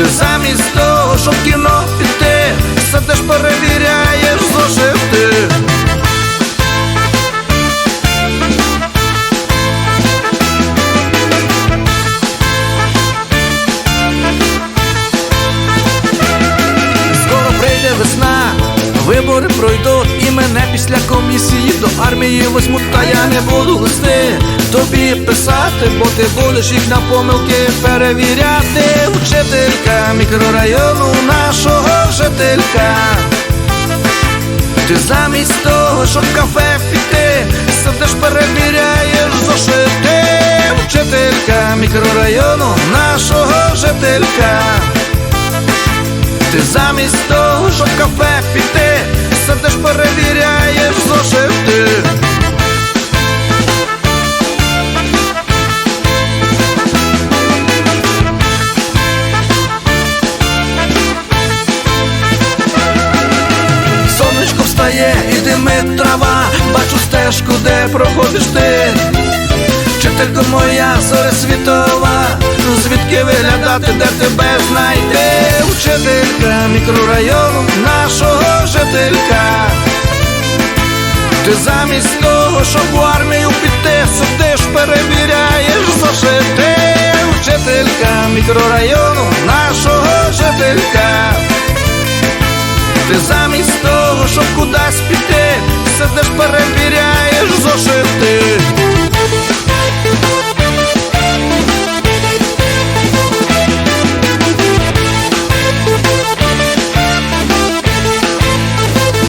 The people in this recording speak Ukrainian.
Ти замість того, щоб кіно піти, сидиш перевіряєш зошити. Після комісії до армії возьмуть, та я не буду листи тобі писати, бо ти будеш їх на помилки перевіряти. Вчителька мікрорайону нашого жителька. Ти замість того, щоб кафе піти, сидиш перевіряєш зошити. Вчителька мікрорайону нашого жителька. Ти замість того, щоб кафе піти, сидиш перевіряєш Сонечко і димить трава, бачу стежку, де проходиш ти. Вчителько моя зоря світова, ну звідки виглядати, де тебе знайти? Вчителька мікрорайону нашого жителька. Ти замість того, щоб в армію піти, сидиш, перевіряєш зошити. Вчителька мікрорайону нашого жителька. Ти замість того, щоб кудись піти, все сидиш, перевіряєш зошити.